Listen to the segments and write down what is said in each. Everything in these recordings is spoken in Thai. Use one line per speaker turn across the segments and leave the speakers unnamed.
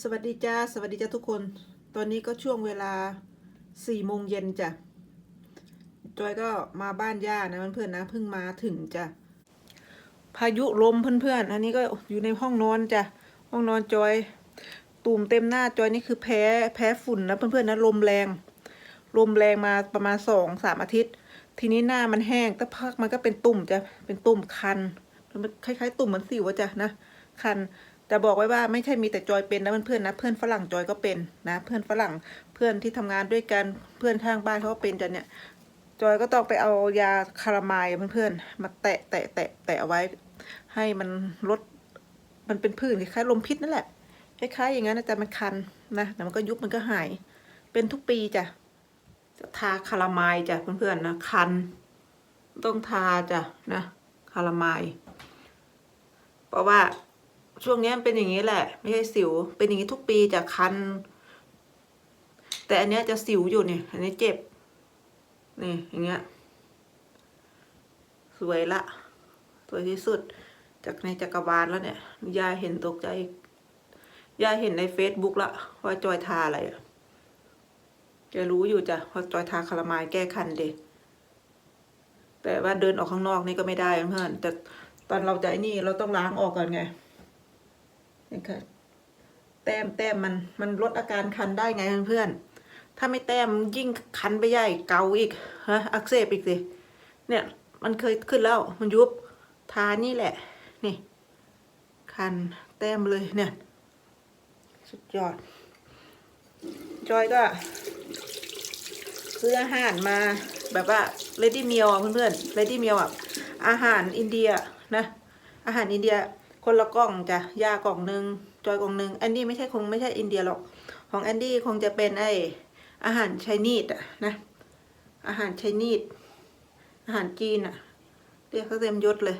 สวัสดีจ้าสวัสดีจ้าทุกคน ตอนนี้ก็ช่วงเวลาสี่โมงเย็นจ้ะจอยก็มาบ้านย่านะเพื่อนๆนะเพิ่งมาถึงจ้ะพายุลมเพื่อนๆอันนี้ก็อยู่ในห้องนอนจ้ะห้องนอนจอยตูมเต็มหน้าจอยนี่คือแพ้แพ้ฝุ่นนะเพื่อนๆนะลมแรง ลมแรงมาประมาณสองสามอาทิตย์ ทีนี้หน้ามันแห้งแต่พักมันก็เป็นตุ่มจ้ะเป็นตุ่มคันมันคล้าย ๆ ตุ่มเหมือนสิวจ้ะนะคัน แต่บอกไว้ว่าไม่ใช่มีแต่จอยเป็นนะเพื่อนๆนะ เพื่อนฝรั่งจอยก็เป็นนะ เพื่อนฝรั่งเพื่อนที่ทำงานด้วยกันเพื่อนข้างบ้านเขาก็เป็นจ้ะเนี่ยจอยก็ต้องไปเอายาคารามายเพื่อนๆมาแตะแตะแตะแตะเอาไว้ ให้มันลดมันเป็นผื่นคล้ายๆลมพิษนั่นแหละคล้ายๆอย่างนั้นนะแต่มันคันนะแต่มันก็ยุบมันก็หาย เป็นทุกปีจ้ะจะทาคารามายจ้ะเพื่อนๆนะคัน ต้องทาจ้ะนะคารามาย เพราะว่า ช่วงนี้มันเป็นอย่างนี้แหละ ไม่ใช่สิว เป็นอย่างนี้ทุกปีจะคัน แต่อันเนี้ยจะสิวอยู่เนี่ย อันนี้เจ็บ นี่อย่างเงี้ย สวยละ สวยที่สุด จากในจักรวาลแล้วเนี่ย ยายเห็นตกใจ ยายเห็นในเฟซบุ๊กละว่าจอยทาอะไรอะแกรู้อยู่จ้ะว่าจอยทาคารามายแก้คันเด็แต่ว่าเดินออกข้างนอกนี่ก็ไม่ได้เพื่อน แต่ตอนเราจะนี่เราต้องล้างออกก่อนไง นี่ค่ะแต้มแต้มมันมันลดอาการคันได้ไงเพื่อนๆ ถ้าไม่แต้มยิ่งคันไปใหญ่เกาอีกฮะอักเสบอีกสิเนี่ยมันเคยขึ้นแล้วมันยุบทานี่แหละ นี่ คันแต้มเลยเนี่ย สุดยอด จอยก็ซื้ออาหารมาแบบว่า ready meal อะเพื่อนๆ ready meal อะอาหารอินเดียนะ อาหารอินเดีย คนละกล่องจ้ะยากล่องหนึ่งจอยกล่องหนึ่งแอนดี้ไม่ใช่คงไม่ใช่อินเดียหรอก ของแอนดี้คงจะเป็นไออาหารไชนีดอะนะ อาหารไชนีดอาหารจีนอะเรียกเขาเต็มยศเลย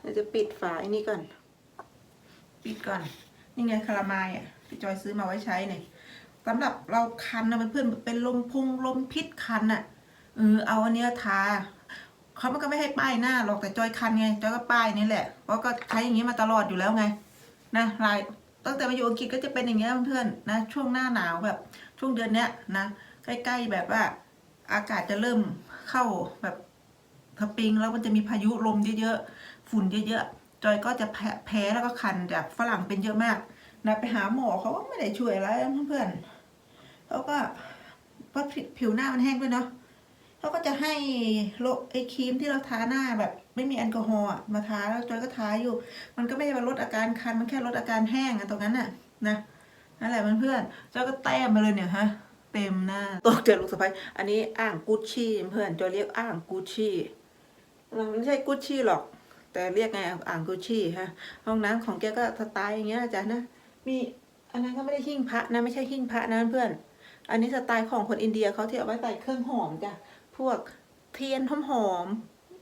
เราจะปิดฝาไอ้นี่ก่อน ปิดก่อน นี่ไงคารามายอะพี่จอยซื้อมาไว้ใช้เนี่ยสำหรับเราคันนะเพื่อนๆเป็นลมพุงลมพิษคันอะเออเอาอันเนี้ยทา เขามันก็ไม่ให้ป้ายหน้าหรอกแต่จอยคันไงจอยก็ป้ายนี่แหละเพราะก็ใช้อย่างนี้มาตลอดอยู่แล้วไงนะลายตั้งแต่มาอยู่อังกฤษก็จะเป็นอย่างเงี้ยเพื่อนๆนะช่วงหน้าหนาวแบบ ช่วงเดือนเนี้ยนะใกล้ๆแบบว่าอากาศจะเริ่มเข้าแบบสปริงแล้วมันจะมีพายุลมเยอะๆฝุ่นเยอะๆจอยก็จะแพ้แล้วก็คันจากฝรั่งเป็นเยอะมากนะไปหาหมอเขาก็ไม่ได้ช่วยอะไรเพื่อนๆเขาก็เพราะผิวหน้ามันแห้งด้วยเนาะ เขาก็จะให้โลไอ้ครีมที่เราทาหน้าแบบ ไม่มีแอลกอฮอล์มาทาแล้วจอยก็ทาอยู่ มันก็ไม่ได้มาลดอาการคันมันแค่ลดอาการแห้งอะตรงนั้นน่ะนะนั่นแหละเพื่อนๆเจ้าก็แต้มมาเลยเนี่ยฮะเต็มหน้าตกเจอลูกสะใภ้อันนี้อ่างกุชชี่เพื่อนจะเรียกอ่างกุชชี่มันไม่ใช่กุชชี่หรอก แต่เรียกไงอ่างกุชชี่ฮะห้องน้ำของแกก็สไตล์อย่างเงี้ยจ้ะนะมีอันนั้นก็ไม่ได้หิ้งพระนะไม่ใช่หิ้งพระนะเพื่อน อันนี้สไตล์ของคนอินเดียเขาที่เอาไว้ใส่เครื่องหอมจ้ะ พวกเทียนหอมหอม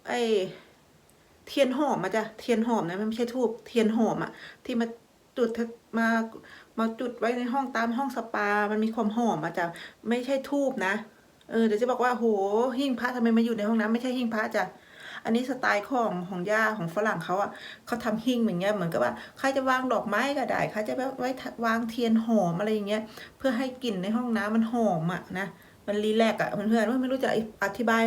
ไอเทียนหอมมาจ้ะเทียนหอมนะมันไม่ใช่ทูบเทียนหอมอะที่มาจุดมามาจุดไว้ในห้องตามห้องสปา มันมีความหอมมาจ้ะไม่ใช่ทูบนะเออเดี๋ยวจะบอกว่าโหหิ้งพระทำไมมาอยู่ในห้องน้ำไม่ใช่หิ้งพระจ้ะอันนี้สไตล์ของของย่าของฝรั่งเขาอะเขาทำหิ้งอย่างเงี้ยเหมือนกับว่าใครจะวางดอกไม้ก็ได้ใครจะไว้วางเทียนหอมอะไรอย่างเงี้ย เพื่อให้กลิ่นในห้องน้ำมันหอมอะนะ มันรีแลกซ์อะเพื่อนๆว่าไม่รู้จะอธิบาย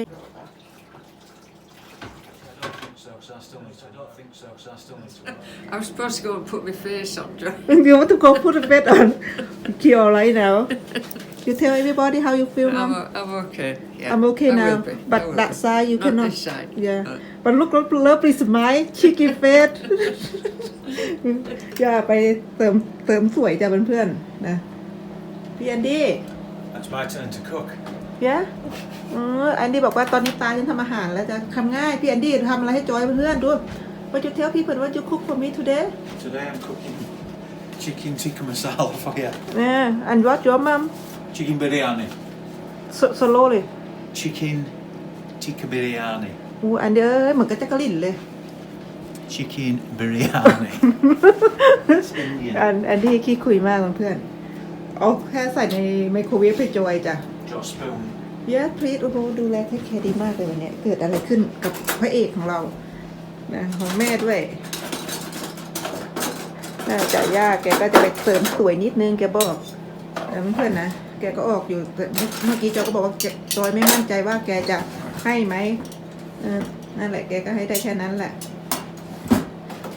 So, so I still need to. I don't think so, so I still need to.
I was supposed to go and put my face on, John.
you want to go put a bed on you alright now you tell everybody how you feel
I'm,
mom
o- I'm okay. Yeah,
I'm okay
I
now
will be, I
but
will
that
be.
side you
Not
cannot
this side.
yeah
Uh,
but look lovely smile cheeky face อย่าไปเติมเติมสวยจ้ะเพื่อนๆนะพี่แอนดี้
It's my turn to cook.
เย้เออแอนดี้บอกว่าตอนนี้ตาฉันทำอาหารแล้วจะทำง่าย พี่แอนดี้ทำอะไรให้จอยเพื่อนๆดู What you tell people what you cook for me today
Today I'm cooking chicken tikka masala for you.
เนี่ย and what your mom
Chicken biryani.
so slowly
Chicken tikka biryani.
อูอันเดียวเหมือนกับจักรินเลย
Chicken biryani. It's Indian.
อันอันที่ขี้คุยมากเพื่อนๆ เอาแค่ใส่ในไมโครเวฟไปจอยจ้ะ
Got a spoon.
เยอะพรีดโอ้โหดูแลเทคแคร์ดีมากเลยวันเนี้ยเกิดอะไรขึ้นกับพระเอกของเรานะของแม่ด้วยน่าจะยากแกก็จะไปเสริมสวยนิดนึงแกบอกแต่เพื่อนๆนะแกก็ออกอยู่แต่เมื่อกี้จอยก็บอกว่าแกจอยไม่มั่นใจว่าแกจะให้ไหมเออนั่นแหละแกก็ให้ได้แค่นั้นแหละ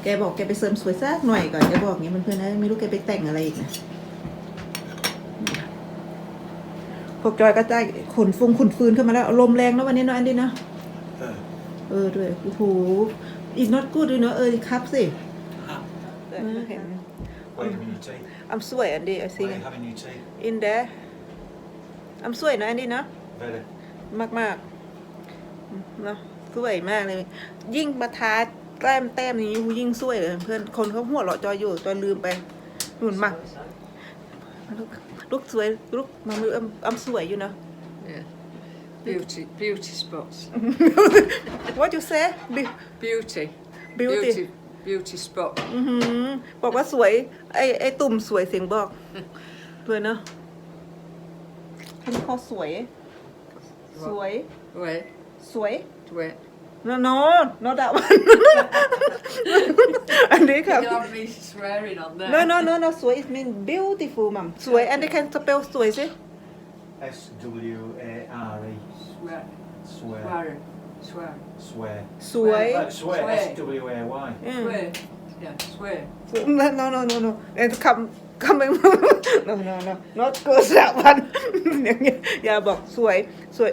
แกบอกแกไปเสริมสวยสักหน่อยก่อนแกบอกอย่างนี้เพื่อนๆนะไม่รู้แกไปแต่งอะไรอีกนะพ วกจอยก็ได้ขนฟงขนฟืนขึ้นมาแล้วลมแรงนะวันนี้เนาะอันนี้เนาะ
Uh,
เออด้วยโอ้โหอีกน็อตกูดด้วยเนาะเออครับสิ
ah,
เออเห็น
where are you having your tea?
อัมสวยอันดีไอซี
Where are you having your tea?
อินเดอัมสวยนะอันนี้เนาะ
Very.
มากมากๆเนาะสวยมากเลย ยิ่งมาทาแต้มแต้มนี้ยิ่งสวยเลยเพื่อนคนเขาหัวเราะจอยอยู่จอยลืมไปหุ่นมากลูกลูกสวยลูกมา มืออัมอัมสวยอยู่เนาะ
Yeah. Beauty, beauty spots.
What you say Be-
Beauty.
Beauty
Beauty, beauty spot.
อือหือบอกว่าสวย ไอ้ไอ้ตุ่มสวยเสียงบอกด้วยเนาะคุณเขาสวย สวย
Wait,
สวย
wait.
no no not that one อันนี้ค่ะ
You have me swearing on there.
no no no no สวย it mean beautiful มัมสวย and they can spell สวยสิ
S W A R E.
Swear.
Swear.
Swearing. Swear.
Swear.
สวย
Uh, swear.
Swear.
S W A Y.
อืม
Swear. Yeah, swear.
no no no no and come coming no no no not good that one อย่างเงี้ยอย่าบอกสวย สวย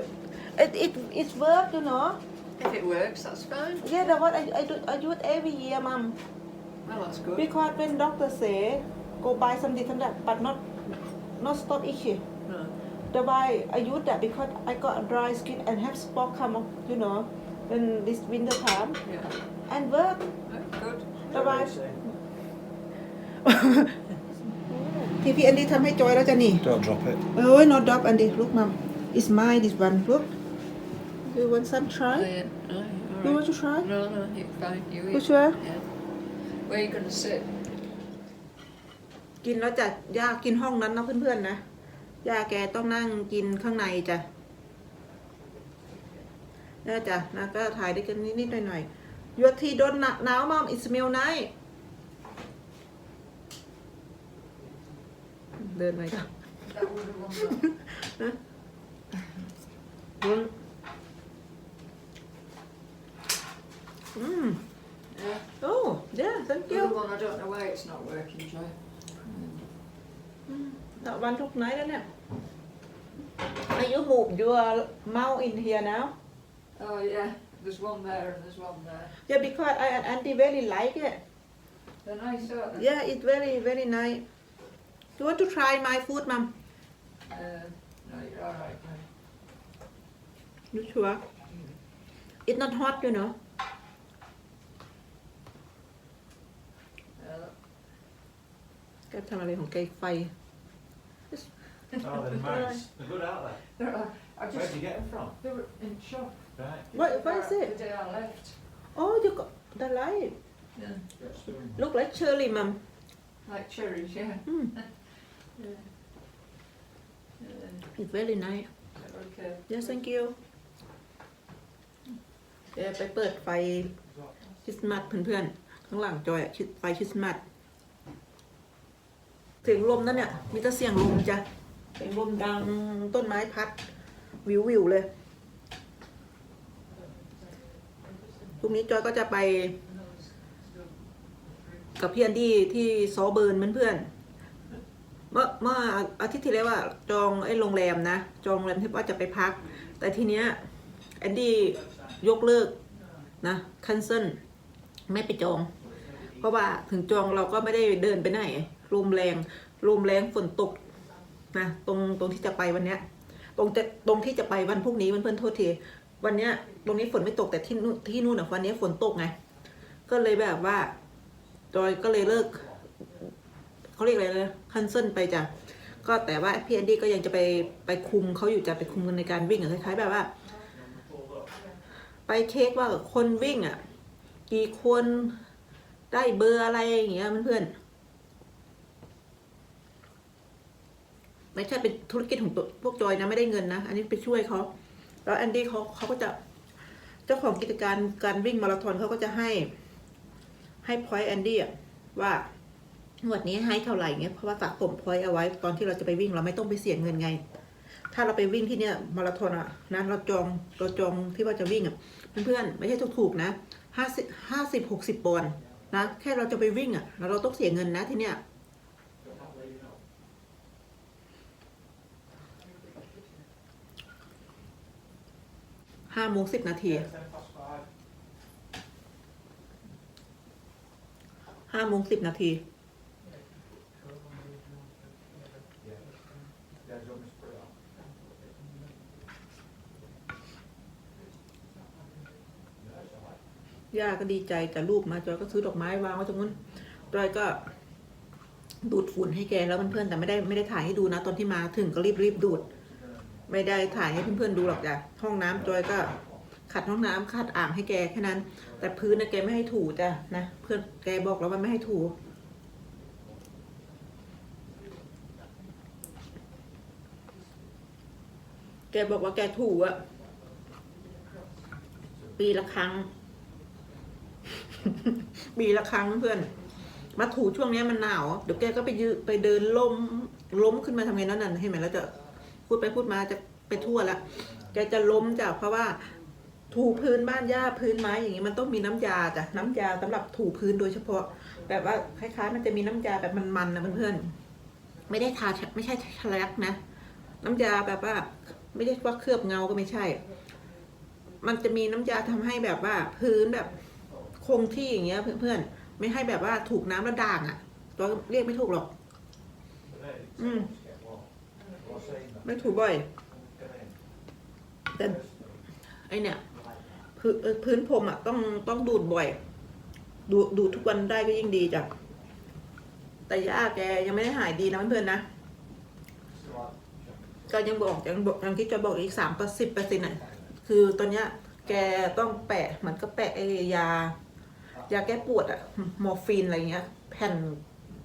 it it it work you know
If it works, that's fine.
yeah that what I I do I do it every year mom
Well, that's good.
because when doctor say go buy some this and that but not not stop itchy
No.
the why I use that because I got a dry skin and have spot come up you know in this winter time
Yeah.
and work
Oh, good.
Bye-bye. ที่พี่แอนดี้ทำให้จอยแล้วจ้ะนี่
Don't drop it.
เอ้ย not drop อันดี้ look mom it's mine this one look you want some
Oh,
try
yeah. Oh,
you
all
want
right.
to try
No, no, you're fine. You
you
eat.
sure
Yeah. Where are you going to sit?
กินแล้วจ้ะย่ากินห้องนั้นนะเพื่อนๆนะย่าแกต้องนั่งกินข้างในจ้ะน่าจ้ะนะก็ถ่ายด้วยกันนิดๆหน่อยๆ Your tea don't na- now mom it smell nice เดินไปจ้ะ
it's not working,
Joe. Mm. Not one look night, isn't it? And you moved to a in here now.
Oh yeah, there's one there and there's one there.
Yeah, because I and Andy like it.
They're nice, aren't they?
Yeah, it's very, very nice. Do you want to try my food, Mum?
Uh, no, you're all right. mate.
You sure? It's not hot, you know. กทำอะไรของแกไฟ
Oh, they're nice. They're good, aren't they?
they're, uh, I
Where'd
just,
you get them from?
they were in shop.
Right.
what what is
The
it
day I left.
oh you got the light
Yeah.
look like cherry mom
Like cherries, yeah.
mm.
Yeah. Yeah.
it's very nice
Okay.
yes thank you เดี๋ยวไปเปิดไฟคริสต์มาสเพื่อนๆข้างหลังจอยอะคริสไฟคริสต์มาส เสียงลมนั่นเนี่ย มีแต่เสียงลมจ้ะเสียงลมดังต้นไม้พัด วิววิวๆเลยพรุ่งนี้จอยก็จะไป กับเพี่อนดี้ที่ซอเบิร์นเพื่อนๆเมื่อเมื่ออาทิตย์ที่แล้วอะจองไอ้โรงแรมนะจองโรงแรมที่ว่าจะไปพัก แต่ทีเนี้ยแอนดี้ยกเลิกนะคันเซิลไม่ไปจอง ราะว่าถึงจองเราก็ไม่ได้เดินไปไหนลมแรงลมแรงฝนตกนะตรงตรงที่จะไปวันเนี้ย ตรงจะตรงที่จะไปวันพรุ่งนี้เพื่อนๆโทษทีวันเนี้ย ตรงนี้ฝนไม่ตกแต่ที่นู่นที่นู่นอะวันนี้ฝนตกไงก็เลยแบบว่าจอยก็เลยเลิกเขาเรียกอะไรนะคันเซิลไปจ้ะก็แต่ว่าพี่แอนดี้ก็ยังจะไปไปคุมเขาอยู่จะไปคุมกันในการวิ่งอะคล้ายๆแบบว่า ไปเช็คว่าคนวิ่งอะ กี่คน ได้เบอร์อะไรอย่างเงี้ยเพื่อนๆไม่ใช่เป็นธุรกิจของตัวพวกจอยนะไม่ได้เงินนะ อันนี้ไปช่วยเขาแล้วแอนดี้เขาเขาก็จะเจ้าของกิจการการวิ่งมาราธอนเขาก็จะให้ให้พอยต์แอนดี้อะว่าวดนี้ให้เท่าไหร่เงี้ยเพราะว่าสะสมพอยต์เอาไว้ ตอนที่เราจะไปวิ่งเราไม่ต้องไปเสียเงินไง ถ้าเราไปวิ่งที่เนี่ยมาราธอนอะนะเราจองเราจองที่ว่าจะวิ่งอะเพื่อนๆไม่ใช่ถูกๆนะห้าสิบห้าสิบหกสิบปอนด์ นะแค่เราจะไปวิ่งอะเราต้องเสียเงินนะที่เนี่ยห้าโมงสิบนาทีห้าโมงสิบนาที ย่าก็ดีใจแต่ลูกมาจอยก็ซื้อดอกไม้วางไว้ตรงนั้นจอยก็ดูดฝุ่นให้แกแล้วเพื่อนๆแต่ไม่ได้ไม่ได้ถ่ายให้ดูนะ ตอนที่มาถึงก็รีบรีบดูด ไม่ได้ถ่ายให้เพื่อนๆดูหรอกจ้ะห้องน้ำจอยก็ขัดห้องน้ำขัดอ่างให้แกแค่นั้น แต่พื้นนะแกไม่ให้ถูจ้ะนะเพื่อนแกบอกแล้วว่าไม่ให้ถูแกบอกว่าแกถูอะปีละครั้ง ปีละครั้งเพื่อน มาถูช่วงนี้มันหนาว เดี๋ยวแกก็ไปยืไปเดินล้มล้มขึ้นมาทำไงนั่นน่ะให้ไหมแล้วจะพูดไปพูดมาจะไปทั่วละแกจะล้มจ้ะเพราะว่าถูพื้นบ้านหญ้าพื้นไม้อย่างงี้มันต้องมีน้ำยาจ้ะน้ำยาสำหรับถูพื้นโดยเฉพาะ แบบว่าคล้ายๆ มันจะมีน้ำยาแบบมันๆนะเพื่อนๆไม่ได้ทาไม่ใช่ทาแลกนะ น้ำยาแบบว่า ไม่ได้ว่าเคลือบเงาก็ไม่ใช่ มันจะมีน้ำยาทำให้แบบว่า พื้นแบบ คงที่อย่างเงี้ยเพื่อนๆ ไม่ให้แบบว่าถูกน้ำแล้วด่างอะ่ะ ตัวเรียกไม่ถูกหรอก อืม ไม่ถูกบ่อย แต่ไอเนี่ยพื้นพื้นพรมอะต้องต้องดูดบ่อย ดูดูทุกวันได้ก็ยิ่งดีจ้ะแต่ย่าแกยังไม่ได้หายดีนะเพื่อนๆนะก็ยังบอกยังบอกยังที่จะบอกอีกสามสิบเปอร์เซ็นต์อะคือตอนเนี้ยแกต้องแปะเหมือนก็แปะไอยา ยาแก้ปวดอะมอร์ฟีนอะไรเงี้ย แผ่น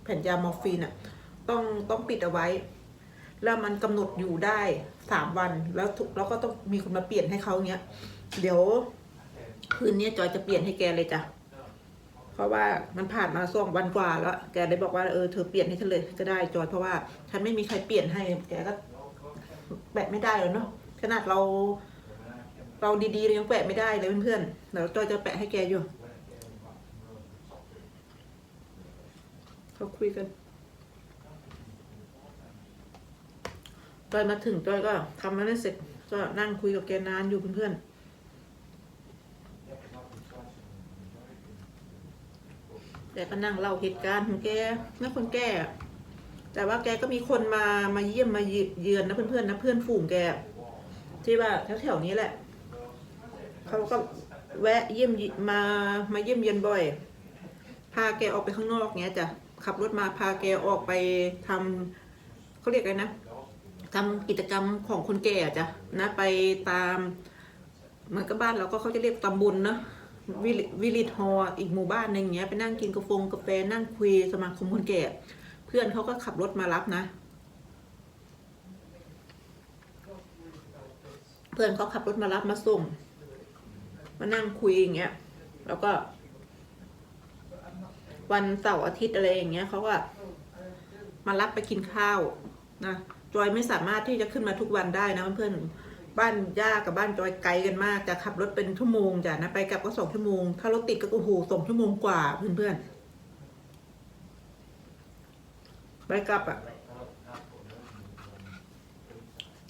แผ่นยามอร์ฟีนอะต้องต้องปิดเอาไว้ แล้วมันกำหนดอยู่ได้สามวันแล้วทุกแล้วก็ต้องมีคนมาเปลี่ยนให้เขาเงี้ย เดี๋ยวคืนนี้จอยจะเปลี่ยนให้แกเลยจ้ะเพราะว่ามันผ่านมาสองวันกว่าแล้ว แกได้บอกว่าเออเธอเปลี่ยนให้ฉันเลยก็ได้จอยเพราะว่าฉันไม่มีใครเปลี่ยนให้แกก็แปะไม่ได้เลยเนาะขนาดเรา เราดีๆเรายังแปะไม่ได้เลยเพื่อนๆเดี๋ยวจอยจะแปะให้แกอยู่ เขาคุยกันจอยมาถึงจอยก็ทำมาได้เสร็จก็นั่งคุยกับแกนานอยู่เพื่อนๆแกก็นั่งเล่าเหตุการณ์ของแกนั่นคนแก่แต่ว่าแกก็มีคนมามาเยี่ยมมาเยือนนะเพื่อนๆนะเพื่อนฝูงแกที่ว่าแถวๆนี้แหละเขาก็แวะเยี่ยมมามาเยี่ยมเยียนบ่อย พาแกออกไปข้างนอกเงี้ยจ้ะ ขับรถมาพาแกออกไปทำเขาเรียกอะไรนะทำกิจกรรมของคนแก่จ้ะนะไปตามเหมือนกับบ้านเราก็เขาจะเรียกตำบลเนอะวิลวิลิตฮออีกหมู่บ้านหนึงเงี้ยไปนั่งกินกาแฟกาแฟนั่งคุยสมาคมคนแก่ เพื่อนเขาก็ขับรถมารับนะ เพื่อนเขาขับรถมารับมาส่ง มานั่งคุยอย่างเงี้ยแล้วก็ วันเสาร์อาทิตย์อะไรอย่างเงี้ยเขาก็มารับไปกินข้าวนะจอยไม่สามารถที่จะขึ้นมาทุกวันได้นะเพื่อนๆบ้านย่ากับบ้านจอยไกลกันมากจะขับรถเป็นชั่วโมงจ้ะนะไปกลับก็สองชั่วโมง ถ้ารถติดก็โอ้โหสองชั่วโมงกว่าเพื่อนๆไปกลับอะ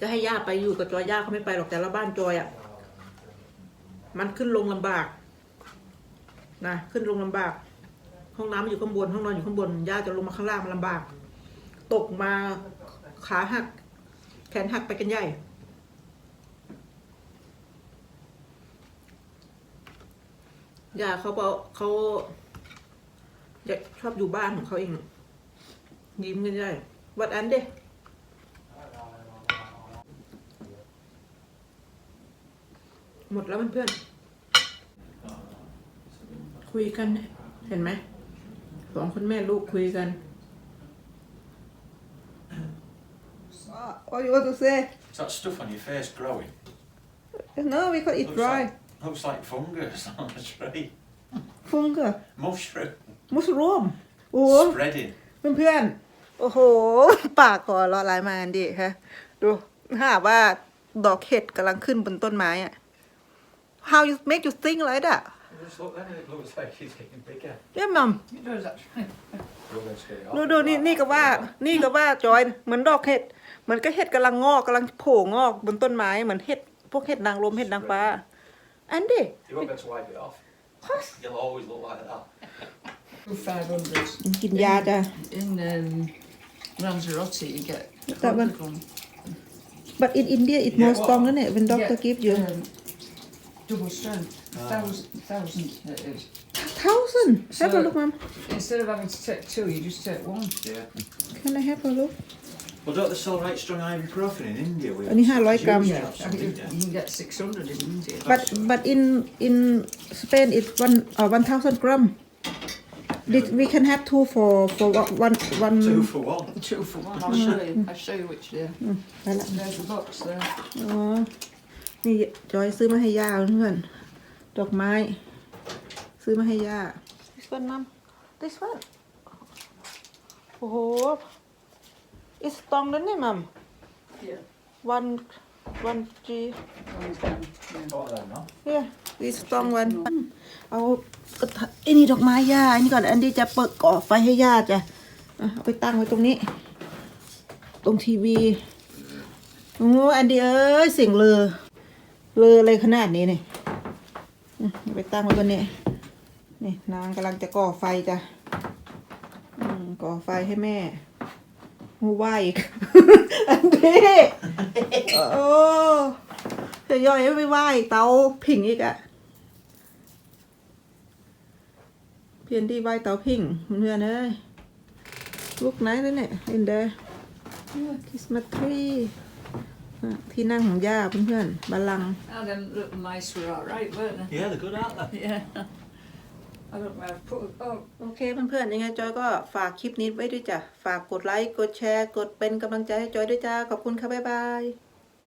จะให้ย่าไปอยู่กับจอยย่าเขาไม่ไปหรอกแต่ละบ้านจอยอะมันขึ้นลงลำบากนะขึ้นลงลำบาก ห้องน้ำมันอยู่ข้างบน ห้องนอนอยู่ข้างบนย่าจะลงมาข้างล่างมันลำบาก ตกมาขาหัก แขนหักไปกันใหญ่ย่าเขาเขาอยากชอบอยู่บ้านของเขาเอง ยิ้มกันใหญ่วัดอันเด้หมดแล้วเพื่อนๆคุยกันเห็นไหม สองคนแม่ลูกคุยกัน What you want to say?
Is that stuff on your face growing?
No, we can eat
Looks
dry.
like, looks like fungus on a tree.
Fungus,
Mushroom.
mushroom. โอ้
Spreading.
เพื่อนๆโอ้โห ปากขอรอลายมาอันดิฮะดูถ้าหากว่าดอกเห็ดกำลังขึ้นบนต้นไม้อะ How you make you think like that
Just look then, it looks like it's getting bigger.
Yeah mom
It does actually.
Well, let's get it off.
ดูดูนี่นี่ก็ว่า นี่ก็ว่าจอยเหมือนดอกเห็ดเหมือนก็เห็ดกำลังงอกกำลังโผล่งอกบนต้นไม้เหมือนเห็ดพวกเห็ดนางรมเห็ดนางฟ้า อันดิ
You won't be able to wipe it off. You'll always look like that.
500.
กินยาจ้ะ
In um, Lanzarote, you get
That one.
Chloroquine.
but in India it's more
Yeah,
strong isn't it when doctor
Get,
give you
um, double stone,
a
thousand, thousand it is.
Thousand. Have a look, ma'am.
Instead of having to take two, you just take one.
Yeah.
Can I have a look?
Well, don't they sell right strong ibuprofen in India? We
Only
have
like,
um,
Yeah, I think you, can get six hundred in India.
But but in in Spain it's one uh, one thousand gram. Did, we can have two for for one one.
Two for one.
Two for one. Mm. I'll show you. I'll show you which
there. Mm.
There's the box there.
uh, นี่จอยซื้อมาให้ย่าเพื่อนๆดอกไม้ ซื้อมาให้ย่า this one mom this one โอ้โห it's strong นั่นนี่มัม
Yeah.
one one G
One's down. Yeah.
What then, no?
yeah this strong one เอากระถไอ้นี่ดอกไม้ย่าอันนี้ก่อนอันนี้จะเปิดก่อไฟให้ย่าจ้ะอะเอาไปตั้งไว้ตรงนี้ ตรงทีวีโอ้อันเดียเอ้ยเสียงเลอ เลออะไรขนาดนี้เนี่ยไปตั้งไว้บนนี้นี่นางกำลังจะก่อไฟจ้ะก่อไฟให้แม่หูไหวอีกอันนี้โอ้จะย่อยไม่ไหวเตาผิงอีกอะเพียนที่ไหวเตาผิงเพื่อนเอ้ยลูกไหนเลยเนี่ยเห็นเด้อคริสต์มาสทรี ที่นั่งของย่าเพื่อนๆบัลลังก์
Now them little mice were alright, weren't they?
Yeah, they're good, aren't they?
Yeah. I don't know where I've put Oh,
โอเคเพื่อนๆยังไงจอยก็ฝากคลิปนี้ไว้ด้วยจ้ะ ฝากกดไลค์ กดแชร์ กดเป็นกำลังใจให้จอยด้วยจ้า ขอบคุณค่ะ บ๊ายบาย